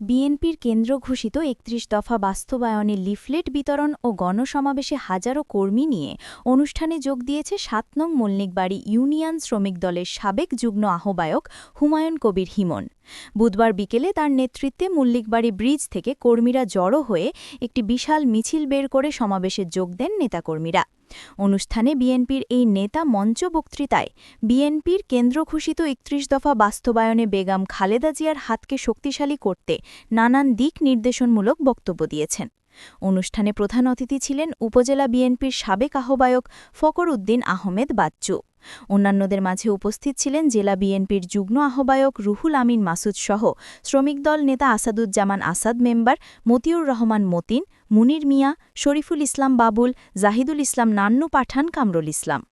বিএনপির কেন্দ্র ঘোষিত একত্রিশ দফা বাস্তবায়নে লিফলেট বিতরণ ও গণসমাবেশে হাজারো কর্মী নিয়ে অনুষ্ঠানে যোগ দিয়েছে সাত নং মল্লিকবাড়ি ইউনিয়ন শ্রমিক দলের সাবেক যুগ্ম আহ্বায়ক হুমায়ুন কবির হিমন। বুধবার বিকেলে তার নেতৃত্বে মল্লিকবাড়ি ব্রিজ থেকে কর্মীরা জড়ো হয়ে একটি বিশাল মিছিল বের করে সমাবেশে যোগ দেন নেতাকর্মীরা। অনুষ্ঠানে বিএনপির এই নেতা মঞ্চ বক্তৃতায় বিএনপির কেন্দ্র ঘোষিত একত্রিশ দফা বাস্তবায়নে বেগম খালেদা জিয়ার হাতকে শক্তিশালী করতে নানান দিক নির্দেশনমূলক বক্তব্য দিয়েছেন। অনুষ্ঠানে প্রধান অতিথি ছিলেন উপজেলা বিএনপির সাবেক আহ্বায়ক ফকর উদ্দিন আহমেদ বাচ্চু। অন্যান্যদের মাঝে উপস্থিত ছিলেন জেলা বিএনপির যুগ্ম আহ্বায়ক রুহুল আমিন মাসুদ সহ শ্রমিক দল নেতা আসাদুজ্জামান আসাদ মেম্বার, মতিউর রহমান মতিন, মুনির মিয়া, শরীফুল ইসলাম বাবুল, জাহিদুল ইসলাম নান্নু পাঠান, কামরুল ইসলাম।